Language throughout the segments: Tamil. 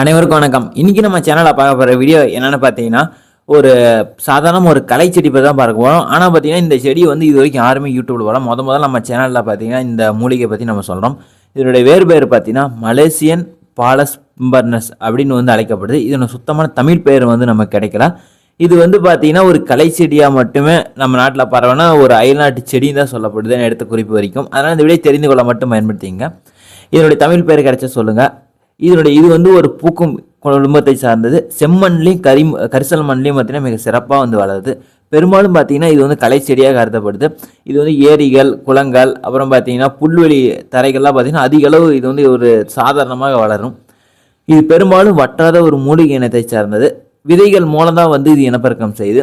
அனைவருக்கும் வணக்கம். இன்றைக்கி நம்ம சேனலில் பார்க்க போகிற வீடியோ என்னென்னு பார்த்தீங்கன்னா ஒரு சாதாரண ஒரு கலை செடி பற்றி தான் பார்க்க போகிறோம் ஆனால் பார்த்தீங்கன்னா இந்த செடி வந்து இது வரைக்கும் யாருமே யூடியூப்பில் வரோம் முத முதல்ல நம்ம சேனலில் பார்த்தீங்கன்னா இந்த மூலிகை பற்றி நம்ம சொல்கிறோம் இதனுடைய வேறு பேர் பார்த்தீங்கன்னா மலேசியன் பாலஸ் பர்னஸ் அப்படின்னு வந்து அழைக்கப்படுது. இதனோட சுத்தமான தமிழ் பெயர் வந்து நமக்கு கிடைக்கல. இது வந்து பார்த்தீங்கன்னா ஒரு கலை செடியாக மட்டுமே நம்ம நாட்டில் பரவனா ஒரு அயல்நாட்டு செடின்னு தான் சொல்லப்படுதுன்னு எடுத்த குறிப்பு வரைக்கும். அதனால் இந்த விடையை தெரிந்து கொள்ள மட்டும் பயன்படுத்திங்க இதனுடைய தமிழ் பெயர் கிடைச்சா சொல்லுங்கள் இதனுடைய இது வந்து ஒரு பூக்கும் குடும்பத்தை சார்ந்தது. செம்மண்லையும் கரி கரிசல் மண்லையும் பார்த்திங்கன்னா மிக சிறப்பாக வந்து வளருது. பெரும்பாலும் பார்த்தீங்கன்னா இது வந்து கலை செடியாக கருதப்படுது. இது வந்து ஏரிகள் குளங்கள் அப்புறம் பார்த்தீங்கன்னா புல்வெளி தரைகள்லாம் பார்த்திங்கன்னா அதிக அளவு இது வந்து ஒரு சாதாரணமாக வளரும். இது பெரும்பாலும் வற்றாத ஒரு மூலிகை இனத்தை சார்ந்தது. விதைகள் மூலம் தான் வந்து இது இனப்பெருக்கம் செய்யுது.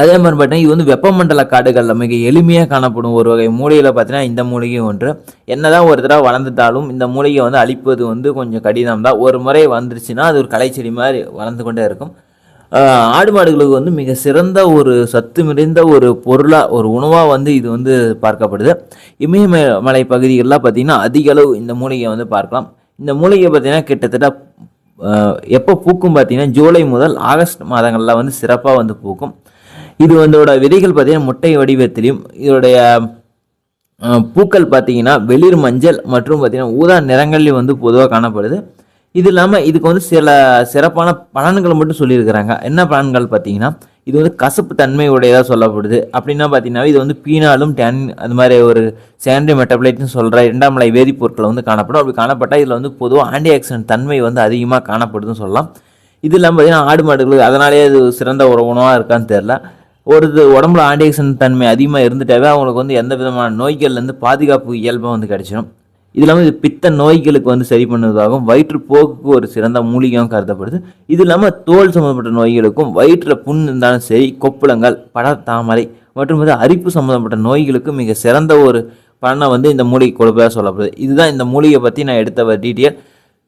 அதே மாதிரி பார்த்தீங்கன்னா இது வந்து வெப்பமண்டல காடுகளில் மிக எளிமையாக காணப்படும். ஒரு வகை மூலிகையில் பார்த்தீங்கன்னா இந்த மூலிகையும் ஒன்று. என்னதான் ஒரு தடவை வளர்ந்துட்டாலும் இந்த மூலிகை வந்து அழிப்பது வந்து கொஞ்சம் கடினம் தான் ஒரு முறை வந்துருச்சுன்னா அது ஒரு கலைச்செடி மாதிரி வளர்ந்து கொண்டே இருக்கும். ஆடு மாடுகளுக்கு வந்து மிக சிறந்த ஒரு சத்து நிறைந்த ஒரு பொருளாக ஒரு உணவாக வந்து இது வந்து பார்க்கப்படுது. இமயமலை பகுதிகளெலாம் பார்த்திங்கன்னா அதிக அளவு இந்த மூலிகையை வந்து பார்க்கலாம். இந்த மூலிகை பார்த்திங்கன்னா கிட்டத்தட்ட எப்போ பூக்கும் பார்த்தீங்கன்னா ஜூலை முதல் ஆகஸ்ட் மாதங்களில் வந்து சிறப்பாக வந்து பூக்கும். இது வந்தோட விதைகள் பார்த்தீங்கன்னா முட்டை வடிவத்திலையும் இதோடைய பூக்கள் பார்த்தீங்கன்னா வெளிர் மஞ்சள் மற்றும் பார்த்தீங்கன்னா ஊதா நிறங்கள்லையும் வந்து பொதுவாக காணப்படுது. இது இல்லாமல் இதுக்கு வந்து சில சிறப்பான பலன்களை மட்டும் சொல்லியிருக்கிறாங்க. என்ன பலன்கள் பார்த்தீங்கன்னா இது வந்து கசப்பு தன்மை உடையதாக சொல்லப்படுது. அப்படின்னா பார்த்தீங்கன்னா இது வந்து பீனாலும் டேன் அது மாதிரி ஒரு சேண்டரி மெட்டபிளைட்னு சொல்கிற இரண்டாம் நிலை வேதிப்பொருட்கள் வந்து காணப்படும். அப்படி காணப்பட்டால் இதில் வந்து பொதுவாக ஆன்டி ஆக்சிடென்ட் தன்மை வந்து அதிகமாக காணப்படுதுன்னு சொல்லலாம். இது இல்லாமல் பார்த்தீங்கன்னா ஆடு மாடுகளுக்கு அதனாலேயே அது சிறந்த உணவாக இருக்கான்னு தெரில ஒரு இது உடம்புல ஆன்டிஆக்சிடென்ட் தன்மை அதிகமாக இருந்துட்டாவே அவங்களுக்கு வந்து எந்த விதமான நோய்கள்லேருந்து பாதுகாப்பு இயல்பாக வந்து கிடைச்சிடும் இது இல்லாமல் இது பித்த நோய்களுக்கு வந்து சரி பண்ணுவதாகவும் வயிற்றுப்போக்குக்கு ஒரு சிறந்த மூலிகையும் கருதப்படுது. இது இல்லாமல் தோல் சம்மந்தப்பட்ட நோய்களுக்கும் வயிற்றில் புண் இருந்தாலும் சரி கொப்புளங்கள் பட தாமரை மற்றும் வந்து அரிப்பு சம்மந்தப்பட்ட நோய்களுக்கு மிக சிறந்த ஒரு பலனை வந்து இந்த மூலிகை கொடுப்பதாக சொல்லப்படுது. இதுதான் இந்த மூலிகை பற்றி நான் எடுத்த டீட்டெயில்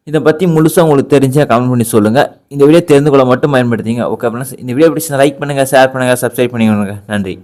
இதை பற்றி முழுசாக உங்களுக்கு தெரிஞ்சால் கமெண்ட் பண்ணி சொல்லுங்கள் இந்த வீடியோ தெரிந்து கொள்ள மட்டும் பயன்படுத்திங்க. ஓகே அப்படின்னா இந்த வீடியோ பிடிச்சி லைக் பண்ணுங்கள் ஷேர் பண்ணுங்கள் சப்ஸ்கிரைப் பண்ணிக்கணுங்க நன்றி.